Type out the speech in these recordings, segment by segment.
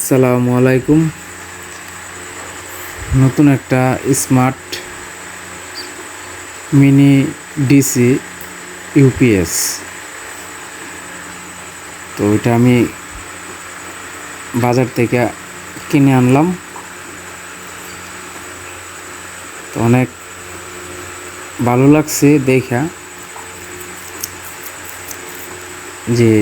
আসসালামু আলাইকুম। নতুন একটা স্মার্ট মিনি ডিসি ইউপিএস। তো এটা আমি বাজার থেকে কিনে আনলাম। তো অনেক ভালো লাগছে দেখা যে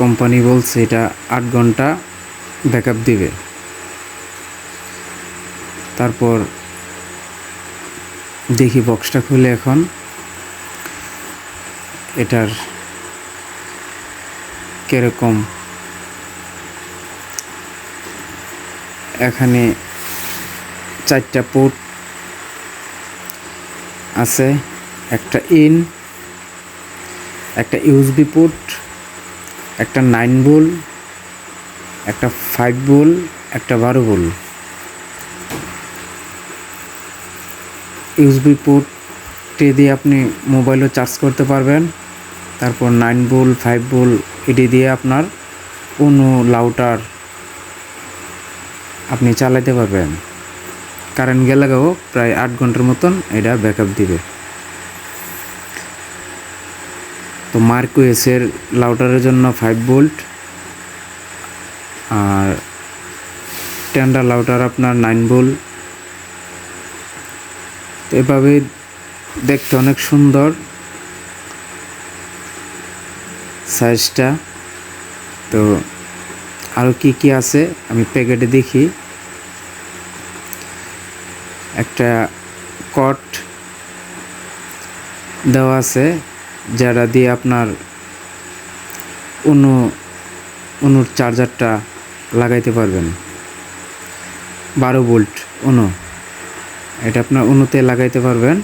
কোম্পানি বলছে এটা আট ঘণ্টা ব্যাকআপ দিবে। তারপর দেখি বক্সটা খুলে এখন। এটার কীরকম? এখানে চারটা পোর্ট আছে, একটা ইন একটা ইউজবি পোর্ট একটা নাইন বোল একটা ফাইভ বোল একটা বারো বোল ইউএসবি পোর্টে দিয়ে আপনি মোবাইলও চার্জ করতে পারবেন। তারপর নাইন বোল ফাইভ বোল এটি দিয়ে আপনার কোনো লাউটার আপনি চালাতে পারবেন। কারেন্ট গেলে গেলেও প্রায় আট ঘণ্টার মতন এটা ব্যাকআপ দিবে। তো মার্কুয়েসের লাউটারের জন্য ফাইভ ভোল্ট আর টেন্ডার লাউটার আপনার নাইন ভোল্ট তো এভাবে দেখতে অনেক সুন্দর সাইজটা তো আরও কি কি আছে আমি প্যাকেটে দেখি। একটা কট দেওয়া আছে। যেটা দিয়ে আপনার অন্য অনুর চার্জারটা লাগাইতে পারবেন। বারো ভোল্ট অনু। এটা আপনার অনুতে লাগাইতে পারবেন।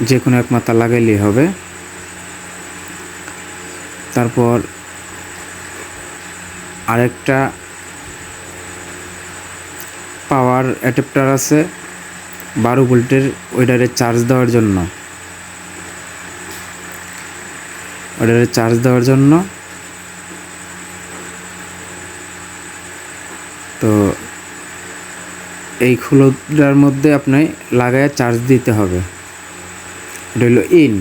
যে কোনো এক মাথা লাগাইলেই হবে। তারপর আরেকটা পাওয়ার অ্যাডাপ্টার আছে। বারো ভোল্টের ওইটারে চার্জ দেওয়ার জন্য। ওইটারে চার্জ দেওয়ার জন্য। তো এই খুলোটার মধ্যে আপনি লাগায় চার্জ দিতে হবে। এটা হলো ইন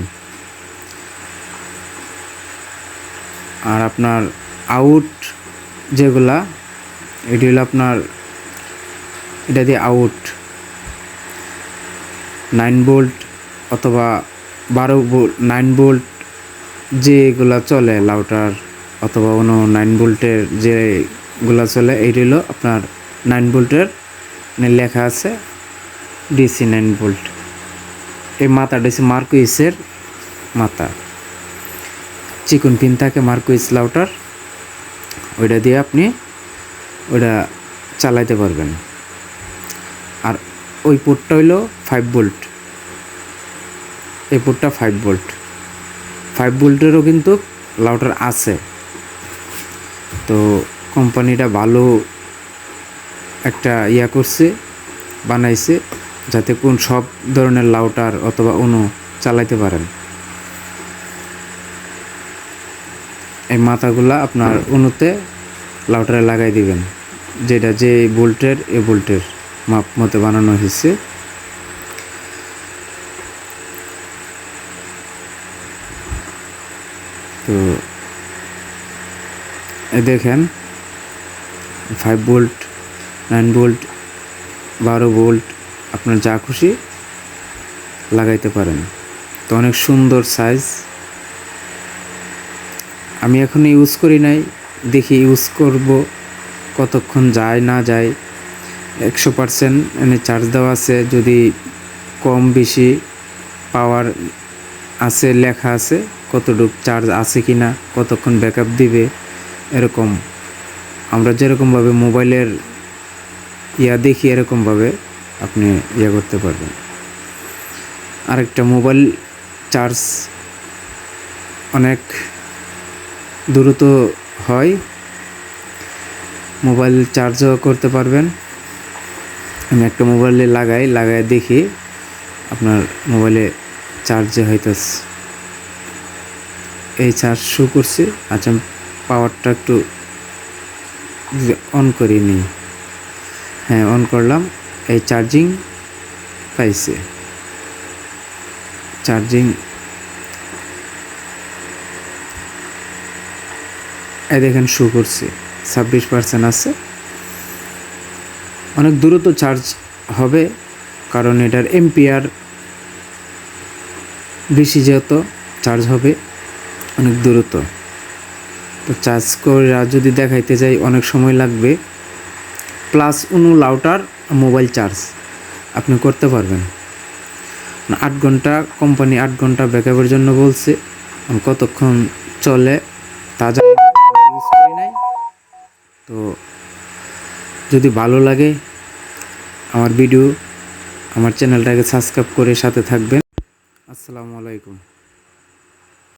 আর আপনার আউট যেগুলা, এটি হলো আপনার, এটা দিয়ে আউট নাইন বোল্ট অথবা বারো বোল্ট নাইন বোল্ট যেগুলা চলে লাউটার অথবা কোনো নাইন বোল্টের যেগুলা চলে, এইটি হলো আপনার নাইন বোল্টের লেখা আছে ডিসি নাইন বোল্ট। এই মাথাটা হচ্ছে মার্কুইসের মাথা। চিকন পিন থাকে মার্কুইস লাউটার, ওইটা দিয়ে আপনি ওইটা চালাইতে পারবেন। ওই পোর্টটা হইল ফাইভ ভোল্ট এই পোর্টটা ফাইভ ভোল্ট ফাইভ ভোল্টেরও কিন্তু লাউটার আছে। তো কোম্পানিটা ভালো একটা ইয়া করছে, বানাইছে, যাতে কোন সব ধরনের লাউটার অথবা অনু চালাইতে পারেন। এই মাথাগুলা আপনার অনুতে লাউটারে লাগাই দিবেন, যেটা যে ভোল্টের এ ভোল্টের মাপ মতো বানানো হয়েছে। তো দেখেন ফাইভ ভোল্ট নাইন ভোল্ট বারো ভোল্ট আপনার যা খুশি লাগাইতে পারেন। তো অনেক সুন্দর সাইজ আমি এখন ইউজ করি নাই, দেখি ইউজ করব কতক্ষণ যায় না যায়। একশো পারসেন্ট এনে চার্জ দেওয়া আছে। যদি কম বেশি পাওয়ার আছে, লেখা আছে, কতটুক চার্জ আছে কি না কতক্ষণ ব্যাকআপ দিবে, এরকম। আমরা যেরকমভাবে মোবাইলের ইয়া দেখি, এরকমভাবে আপনি ইয়া করতে পারবেন। আরেকটা মোবাইল চার্জ অনেক দ্রুত হয়। মোবাইল চার্জও করতে পারবেন। আমি একটা মোবাইলে লাগাই লাগাই দেখি আপনার মোবাইলে চার্জে হইতেছে এই চার্জ শো করছে আচ্ছা পাওয়ারটা একটু অন করে নিই। হ্যাঁ অন করলাম, এই চার্জিং পাইছে। চার্জিং এই দেখেন শো করছে, ছাব্বিশ পার্সেন্ট আছে। অনেক দ্রুত চার্জ হবে, কারণ এটার এমপিআর বেশি যেহেতু চার্জ হবে, অনেক দ্রুত। তো চার্জ করে যদি দেখাইতে যাই, অনেক সময় লাগবে। প্লাস উনু লাউটার মোবাইল চার্জ আপনি করতে পারবেন। আট ঘণ্টা কোম্পানি আট ঘণ্টা ব্যাকআপের জন্য বলছে। কতক্ষণ চলে, তা ইউজ তো যদি ভালো লাগে আমার ভিডিও আমার চ্যানেলটাকে সাবস্ক্রাইব করে সাথে থাকবেন। আসসালামু আলাইকুম।